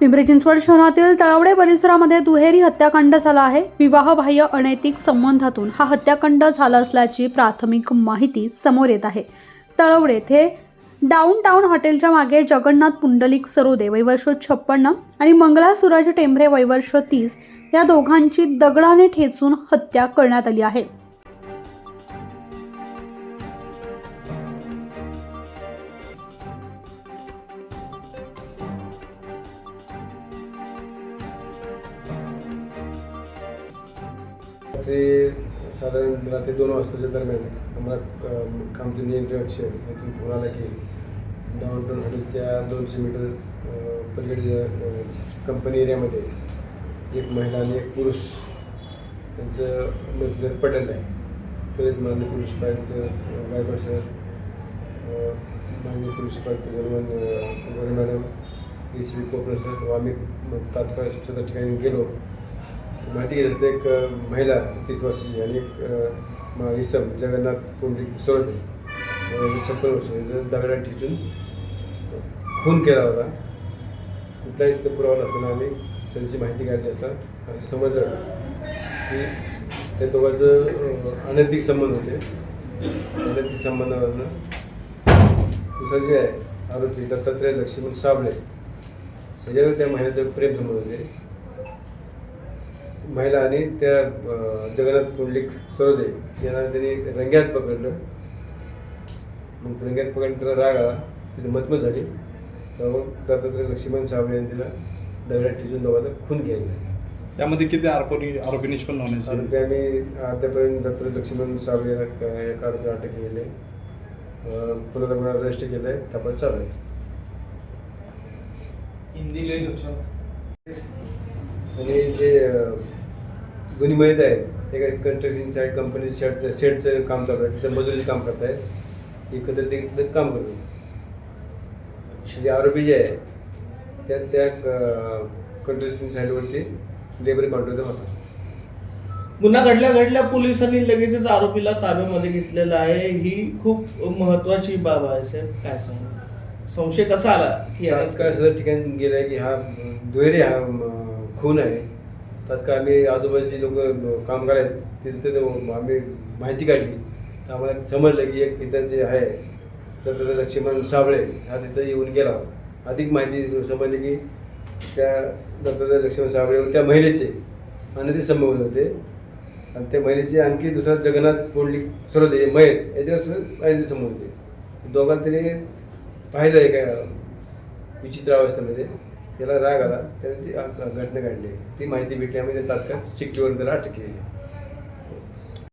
पिंपरी चिंचवड शहरातील तळवडे परिसरामध्ये दुहेरी हत्याकांड झाला आहे. विवाहबाह्य अनैतिक संबंधातून हा हत्याकांड झाला असल्याची प्राथमिक माहिती समोर येत आहे. तळवडे येथे डाऊन टाऊन हॉटेलच्या मागे जगन्नाथ पुंडलिक सरोदे वैवर्ष छप्पन्न आणि मंगला सूरज टेंभरे वैवर्ष तीस या दोघांची दगडाने ठेचून हत्या करण्यात आली आहे. ते साधारण रात्री दोन वाजताच्या दरम्यान आम्हाला अं, नियंत्रण कक्ष यातून फोन आला की डाऊनटाऊन हॉटेलच्या दोनशे मीटर अं, पलीकडच्या कंपनी एरियामध्ये एक महिला आणि एक पुरुष त्यांचं मृत्यू पडलेलं आहे. त्वरित मान्य पुरुष पाहिजे गायकवाड सर. मान्य पुरुष पाहिजे madam A C Kopare sir. आम्ही मग तात्काळ त्या ठिकाणी गेलो. माहिती घेतलं तर एक महिला तीस वर्षाची आणि एक इसम जगन्नाथ कोंडी सोडते म्हणजे छप्पन वर्ष. दगडात ठिचून खून केला होता. कुठलाही तिथं पुरावा नसताना आम्ही त्यांची माहिती काढली असता. असं समजलं. की त्या दोघांचं अनैतिक संबंध होते. अनैतिक संबंधावरनं दुसरं जे आहे आरोपी दत्तात्रय लक्ष्मण साबळे. त्याच्यावर त्या महिन्याचं प्रेम संबंध होते. महिला आणि त्या जगन्नाथ पुंडलिक सरोदे यांना त्यांनी रंग्यात पकडलं. मग रंग्यात पकडून त्याला राग आला. तिथे मचमच झाली. तर मग दत्तात्रय लक्ष्मण साबळे यांनी तिला दगडात ठिचून दोघांचा खून केला यामध्ये किती आरोपी आरोपी निष्पन्न होण्याचे? आरोपी आम्ही अद्यापर्यंत दत्तात्रय लक्ष्मण क- एका आरोपी अटक अं, पुन्हा गुन्हा अरेस्ट केलं आहे. तपास चालू आहे. आणि जे दोन्ही महिला आहेत. एका कन्स्ट्रक्शन साईड कंपनी शेडचं शेडचं काम चालू आहे. तिथं मजुरीचं काम करत आहेत एकत्र ते तिथं काम करतो म्हणजे आरोपी जे आहे त्या त्या कन्स्ट्रक्शन साईडवरती लेबर कॉन्ट्रॅक्टर होता. गुन्हा घडल्या घडल्या पोलिसांनी लगेचच आरोपीला ताब्यामध्ये घेतलेला आहे. ही खूप महत्वाची बाब आहे साहेब काय सांगा संशय कसा आला की याने- तात्काळ सदर ठिकाणी गेलं की हा दुहेरी हा खून आहे. तात्काळ आम्ही आजूबाजूचे लोक कामगार आहेत तिथे तिथे आम्ही माहिती काढली. तर आम्हाला समजलं की एक इथं जे आहे दत्तात्रय लक्ष्मण साबळे हा तिथं येऊन गेला होता. अधिक माहिती समजली की त्या दत्तात्रय लक्ष्मण साबळे त्या महिलेचे. आणि ते संभवले होते. आणि त्या महिलेचे आणखी दुसरा जगन्नाथ पोंडलिक सरोदे मयत याच्यावर सुद्धा अनैतिक संबंध दोघांना त्याने पाहिलं आहे का विचित्र अवस्थेमध्ये. त्याला राग आला त्याने ती घटना घडली. ती माहिती भेटली आम्ही तात्काळ चिठ्ठीवर त्याला अटक केली.